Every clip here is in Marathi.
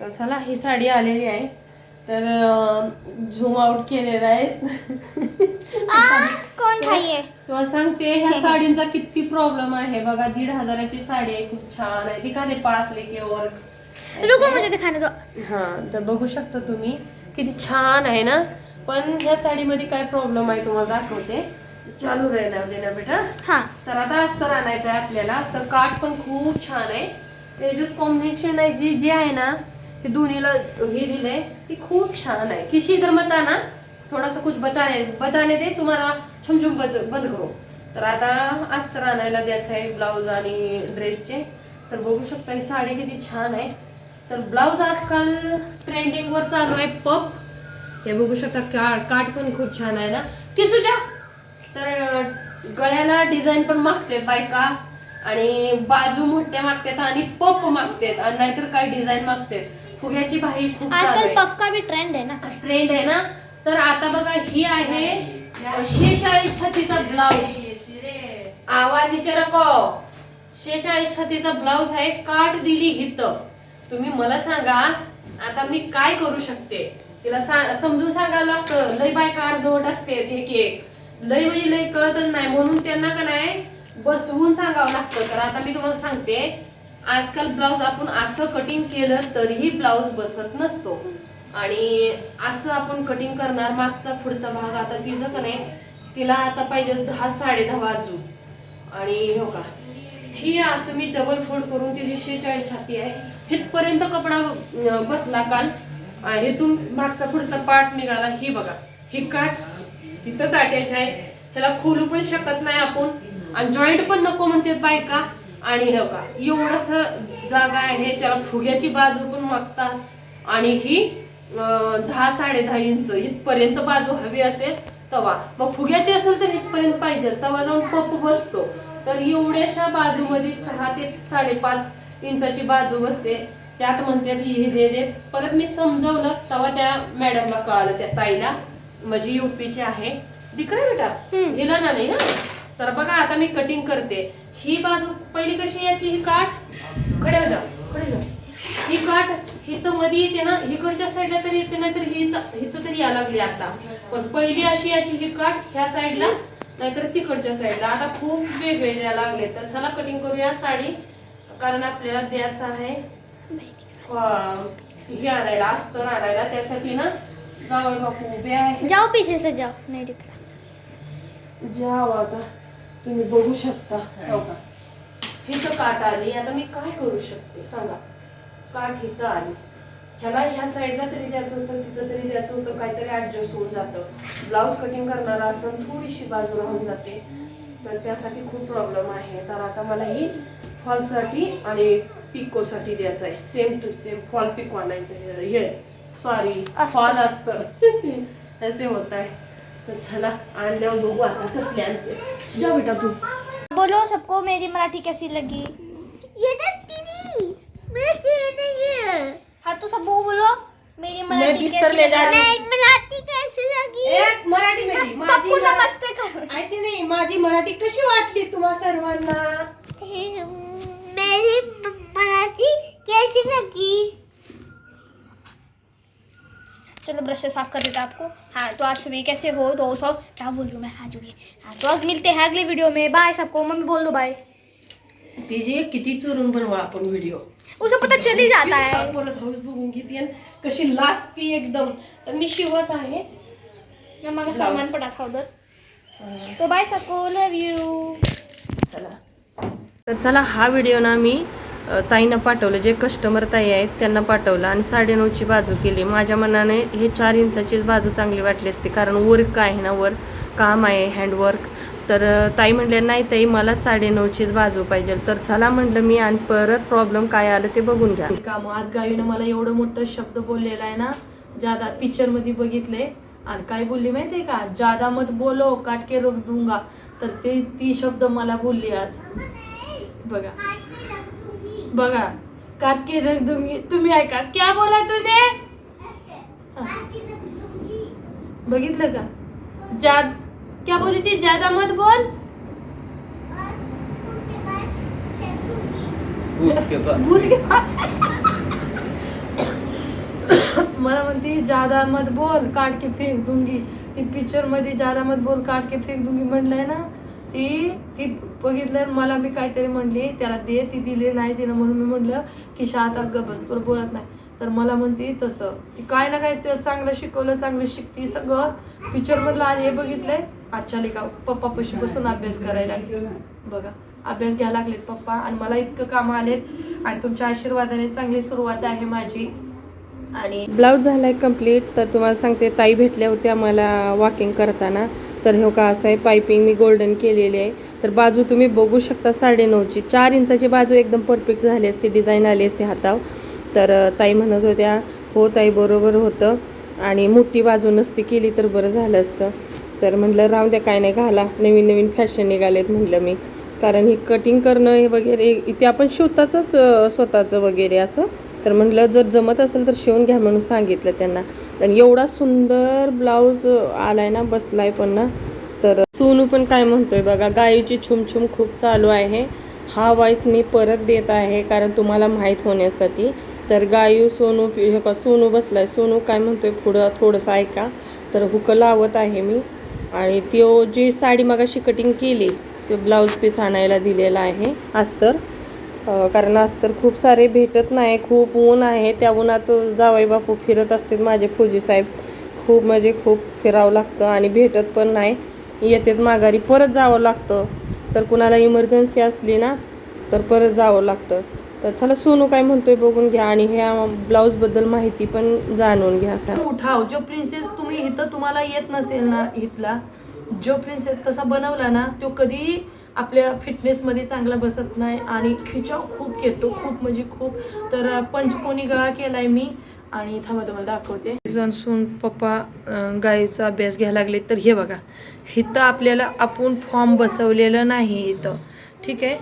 तर चला ही साडी आलेली आहे. तर झूम आउट केलेला आहे. आ, कोण तुला सांगते ह्या साडींचा किती प्रॉब्लेम आहे. बघा दीड हजाराची साडी आहे खूप छान आहे. दिखाते पास लेके और रुको मुझे दिखाने दो हा तर बघू शकता तुम्ही. किती छान आहे ना? पण ह्या साडीमध्ये काय प्रॉब्लेम आहे तुम्हाला दाखवते. चालू राहिला ना बेटा. हाँ. तर आता अस्तर आणायचं आहे आपल्याला. तर काठ पण खूप छान आहे. ते जे कॉम्बिनेशन आहे जी जे आहे ना ते दोन्हीला हे दिलंय. ती खूप छान आहे. किशी इधर मत ना थोड़ा कुछ बचाने बचाने दे तुम्हाला छुमछुम बच बंद करो. तर आता अस्तर आणायला द्यायचं आहे ब्लाऊज आणि ड्रेसचे. तर बघू शकता ही साडी किती छान आहे. तर ब्लाऊज आजकाल ट्रेंडिंगवर चालू आहे पप. हे बघू शकता का काठ पण खूप छान आहे ना. किसूजा तर गळ्याला डिझाईन पण मागते बायका. आणि बाजू मोठ्या मागतात आणि पप मागतात. आणि नाहीतर काय डिझाईन मागतात. फुग्याची बाही खूप आजकल आहे. पफ का भी ट्रेंड है ना. ट्रेंड आहे ना? तर आता बघा ही आहे शेचाळीस छातीचा ब्लाऊज आवाज विचारको शेचाळीस छातीचा ब्लाऊज आहे काट दिली हित. तुम्ही मला सांगा आता मी काय करू शकते? तिला सा- समजून सांगायला लागतं. लय बायका अर्धवट असते एक एक. लय म्हणजे लय कळतच नाही. म्हणून त्यांना का नाही बसवून सांगावं लागतं. तर आता मी तुम्हाला सांगते आजकाल ब्लाऊज आपण असं कटिंग केलं तरीही ब्लाऊज बसत नसतो. आणि असं आपण कटिंग करणार मागचा पुढचा भाग आता तिचं का नाही तिला आता पाहिजे दहा साडे दहा आणि हो का? ही असं मी डबल फोल्ड करून तिची शेचाळीस छाती आहे. हिथपर्यंत कपडा बसला काल. हेतून मागचा पुढचा पार्ट निघाला. ही बघा ही काठ तिथंच अटॅच आहे. त्याला खोलू पण शकत नाही आपण. आणि जॉईंट पण नको म्हणते बायका. आणि हे का एवढस जागा आहे त्याला फुग्याची बाजू पण मागतात. आणि ही दहा साडे दहा इंच इथपर्यंत बाजू हवी असेल तवा. मग फुग्याची असेल तर इथपर्यंत पाहिजे तवा जाऊन पप बसतो. तर एवढ्याशा बाजूमध्ये सहा ते साडेपाच इंचाची बाजू बसते. त्यात म्हणतात हे दे दे परत मी समजवलं तेव्हा त्या मॅडमला कळालं त्या ताईला. माझी युपीची आहे. दिकळे बेटा. हिला ना नाही ना तर बघा आता मी कटिंग करते. ही बाजू पहिली कशी याची ही काठ? कडे हो जा कडे जा. ही काठ ही तर मध्ये येते ना हिकडच्या साईडला तरी येते नाही तर ही हिथं तरी या लागली आता. पण पहिली अशी याची ही काठ ह्या साईडला नाहीतर तिकडच्या साईडला आता खूप वेगवेगळ्या लागले. तर चला कटिंग करूया साडी. कारण आपल्याला द्यायचं आहे. हे आणायला अस्तर आणायला. त्यासाठी ना जावई बापू उभे आहे जाओ पीछे से जाओ नहीं दिख रहा जाव आता. तुम्ही बघू शकता. हो का? हिथं काट आली. आता मी काय करू शकते? सांगा. काठ हिथं आली. ह्याला ह्या साईडला तरी द्यायचं होतं तिथं तरी द्यायचं होतं काहीतरी ऍडजस्ट होऊन जातं. ब्लाऊज कटिंग करणारा असं थोडीशी बाजू राहून जाते. तर त्यासाठी खूप प्रॉब्लेम आहे. तर आता मला ही फॉलसाठी आणि पिकोसाठी द्यायचं आहे. Same to same fall picot आणायचं आहे. हे सॉरी. फॉल असतं. असे होत आहे. तर चला आणल्यावर बघू आता कसले आणते. जा बेटा तू. बोलो सबको मेरी मराठी कैसी लगी? ये मुझे नहीं है। हाँ तो सबको बोलो मेरी मैं मराठी बिस्तर कैसी ले जा रही हूँ। लगी मराठी कैसी लगी? एक मराठी सबको माझी मरा- नमस्ते कर। अशी नाही माझी मराठी कशी वाटली तुम्हा सर्वांना? मेरी मराठी कैसी लगी? चलो ब्रश से साफ़ कर देता आपको। हाँ तो आप सभी कैसे हो? दो सौ क्या बोल रही हूँ मैं? हाँ जुड़िए हाँ। तो अब मिलते हैं अगले वीडियो में। बाय सबको। मम्मी बोल दो बाय तिचे किती चोरून बनवा आपण व्हिडिओ उसे पता चल ही जाता है। परत हाऊस बघून घेते आणि कशी लाजती एकदम. तर मी शिवत आहे. का सामान पड़ा था उधर तो बाय सबको. लव यू चला. तर चला हा व्हिडिओ ना मी ताईनं पाठवलं जे कस्टमर ताई आहेत त्यांना पाठवलं आणि साडेनऊची बाजू केली. माझ्या मनाने हे चार इंचाचीच बाजू चांगली वाटली असते कारण वर्क आहे ना वर काम आहे हँडवर्क तर ताई म्हणले नाही ताई मला साडेनऊचीच बाजू पाहिजे. तर चला म्हटलं मी आणि परत प्रॉब्लेम काय आलं ते बघून घ्या. काम आज गावीनं मला एवढं मोठं शब्द बोललेला आहे ना जादा पिक्चरमध्ये बघितले आणि काय बोलली आहे का? जादा मत बोलो काटके रोग दुंगा तर ते ती शब्द मला बोलली आज. बघा. बघा काटके रख दूँगी तुम्ही ऐका क्या बोला तूने बघितलं का? जा क्या बोली ती? ज़्यादा मत बोल. भूत के के मला म्हणते जादा मत बोल काट के फेक दूँगी. ती पिक्चर मध्ये जादा मत बोल काट के फेक दूँगी म्हणलंय ना. ती ती बघितलं मला मी काहीतरी म्हणली त्याला दे ती दिली नाही तिनं म्हणून मी म्हणलं की शाळेत आता बस तुला बोलत नाही. तर मला म्हणते तसं. ती काय ना काय ते चांगलं शिकवलं चांगलं शिकती सगळं. पिक्चरमधलं आज हे बघितलंय. आजच्या लेखा पप्पा पशी बसून अभ्यास करायला बघा अभ्यास घ्यायला लागलेत पप्पा. आणि मला इतकं कामं आलेत. आणि तुमच्या आशीर्वादाने चांगली सुरुवात आहे माझी. आणि ब्लाऊज झाला आहे कंप्लीट तर तुम्हाला सांगते ताई भेटल्या होत्या मला वॉकिंग करताना. तर हे का असं आहे. पायपिंग मी गोल्डन केलेली आहे. तर बाजू तुम्ही बघू शकता साडेनऊची चार इंचाची बाजू एकदम परफेक्ट झाली असते डिझाईन आली असते हातावर. तर ताई म्हणत होत्या हो ताई बरोबर होतं. आणि मोठी बाजू नसती केली तर बरं झालं असतं. तर म्हटलं राहू द्या काय नाही घाला. नवीन नवीन फॅशन निघालेत म्हटलं मी. कारण हे कटिंग करणं हे वगैरे इथे आपण शिवताचंच स्वतःचं वगैरे असं तर म्हटलं जर जमत असेल तर शिवून घ्या म्हणून सांगितलं त्यांना. आणि एवढा सुंदर ब्लाऊज आलाय ना बसलाय पण ना. तर सोनू पण काय म्हणतोय बघा गायीची छुमछुम खूप चालू आहे. हा वॉइस मी परत देत आहे कारण तुम्हाला माहीत होण्यासाठी. तर गायू सोनू हे का सोनू बसलाय. सोनू काय म्हणतोय पुढं थोडंसं ऐका. तर हुक लावत आहे मी. आणि त्यो जी साडी मगाशी कटिंग केली ते ब्लाऊज पीस आणायला दिलेला आहे. आज तर कारण अस्तर खूप सारे भेटत नाही खूप ऊन आहे त्या उन्हात जावई बापू फिरत असतात माझे फौजीसाहेब खूप म्हणजे खूप फिरावं लागतं आणि भेटत पण नाही. येतात माघारी परत जावं लागतं. तर कुणाला इमर्जन्सी असली ना तर परत जावं लागतं. तर चला सोनू काय म्हणतोय बघून घ्या आणि ह्या ब्लाऊजबद्दल माहिती पण जाणून घ्या. उठाव जो प्रिन्सेस तुम्ही इथं तुम्हाला येत नसेल ना इथला जो प्रिन्सेस तसा बनवला ना तो कधी आपल्या फिटनेसमध्ये चांगला बसत नाही आणि खिचाव खूप येतो खूप म्हणजे खूप. तर पंचकोनी गळा केलाय मी आणि थांबा तुम्हाला दाखवते. सून पप्पा गायीचा गाईचा अभ्यास घ्यायला लागले तर हे बघा इथं आपल्याला आपण फॉर्म बसवलेलं नाही इथं. ठीक आहे?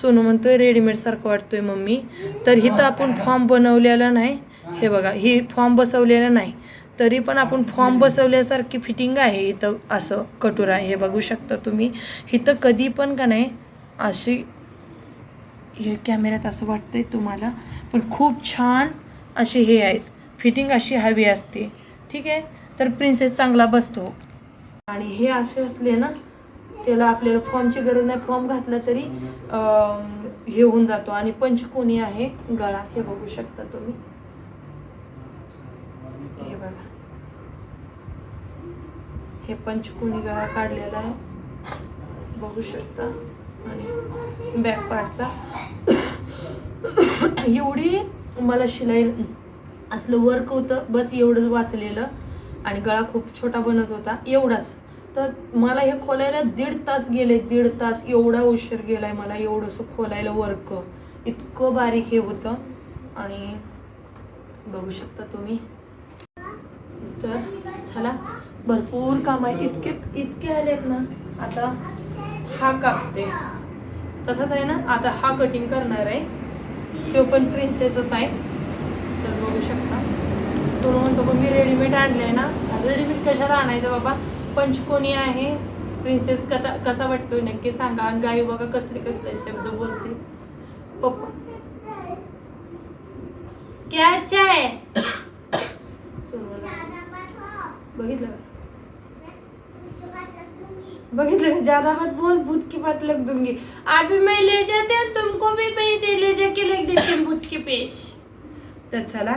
सोनू म्हणतोय रेडीमेड सारखं वाटतोय मम्मी. तर इथं आपण फॉर्म बनवलेलं नाही. हे बघा ही फॉर्म बसवलेलं नाही. तरी पण आपण फॉर्म बसवल्यासारखी फिटिंग आहे इथं असं कटोरा. हे बघू शकता तुम्ही. इथं कधी पण का नाही अशी हे कॅमेऱ्यात असं वाटतंय तुम्हाला. पण खूप छान असे हे आहेत. फिटिंग अशी हवी असते. ठीक आहे? तर प्रिन्सेस चांगला बसतो. आणि हे असे असले ना त्याला आपल्याला फॉर्मची गरज नाही. फॉर्म घातला तरी हे होऊन जातो. आणि पंचकोनी आहे गळा. हे बघू शकता तुम्ही हे बघा हे पंचकोनी गळा काढलेला आहे. बघू शकता. आणि बॅक पार्टचा एवढी मला शिलाई असलं वर्क होतं. बस एवढंच वाचलेलं. आणि गळा खूप छोटा बनत होता. एवढाच. तर मला हे खोलायला दीड तास गेले. दीड तास एवढा उशीर गेलाय मला. एवढंसं खोलायला वर्क इतकं बारीक हे होतं. आणि बघू शकता तुम्ही. तर चला. भरपूर काम आहे इतके इतके आले आहेत ना आता हा कापते. तसाच आहे ना आता हा कटिंग करणार आहे. तो पण प्रिन्सेसच आहे. तर बघू शकता. सोनू म्हणतो पण मी रेडीमेड आणले ना रेडीमेड कशाला आणायचं बाबा? पंचकोनी आहे? प्रिन्सेस कटा कसा वाटतोय? नक्की सांगा. आणि गाई बघा कसले कसले शब्द बोलते. पप्पा. क्या आहे. सोनूला बघितलं बघितलं का? ज्यादा मत बोल भूत की बात लग दूंगी. अभी मैं ले जाते हूँ तुमको भी पैसे ले जाके लग देते हैं भूत के पेश. तर चला.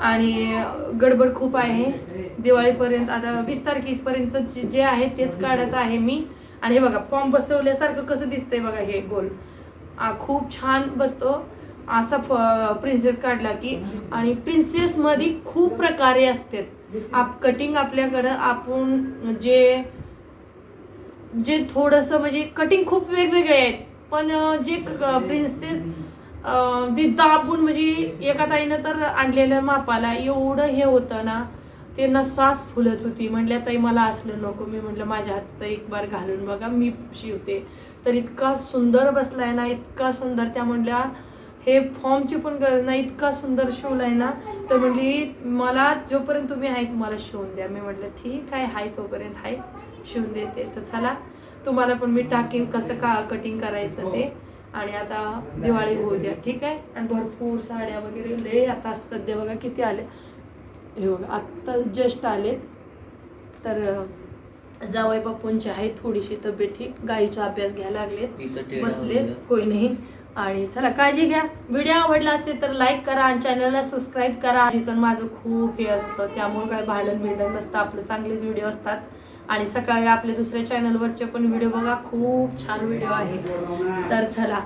आणि गडबड खूप आहे. दिवाळीपर्यंत आता वीस तारखेपर्यंत जे- जे आहे तेच काढत आहे मी. आणि हे बघा फॉर्म बसवल्यासारखं कसं दिसतंय बघा हे गोल. आ, खूप छान बसतो. असा फ प्रिन्सेस काढला की आणि प्रिन्सेसमध्ये खूप प्रकारे असतात. आप कटिंग आपल्याकडं आपण जे जे थोडंसं म्हणजे कटिंग खूप वेगवेगळे आहेत. पण जे प्रिन्सेस ते दाबून म्हणजे एका ताईनं तर आणलेल्या मापाला एवढं हे होतं ना ते सास फुलत होती. म्हटल्या ताई मला असलं नको. मी म्हटलं माझ्या हातचं एक बार घालून बघा मी शिवते. तर इतका सुंदर बसलाय ना इतका सुंदर त्या म्हणल्या हे फॉर्मची पण गरज नाही इतका सुंदर शिवलाय ना तर म्हणली मला जोपर्यंत तुम्ही आहेत मला शिवून द्या. मी म्हटलं ठीक आहे हाय तोपर्यंत हाय शिवून देते. तर चला तुम्हाला पण मी टाकीन कसं का कटिंग करायचं ते. आणि आता दिवाळी होऊ द्या ठीक आहे? आणि भरपूर साड्या वगैरे लय आता सध्या बघा किती आले. हे बघा आत्ता जस्ट आले. तर जावई बापूंची आहे थोडीशी तब्येत ठीक. गाईचा अभ्यास घ्यायला लागलेत. बसले कोणी नाही आणि चला काळजी घ्या. व्हिडिओ आवडला असेल तर लाईक करा आणि चॅनलला सबस्क्राईब करा. तिचं माझं खूप हे असतं त्यामुळे काय भांडण भिंडण नसतं. आपलं चांगलेच व्हिडिओ असतात. आणि सकाळी आपले दुसऱ्या चॅनलवरचे पण व्हिडिओ बघा. खूप छान व्हिडिओ आहे. तर चला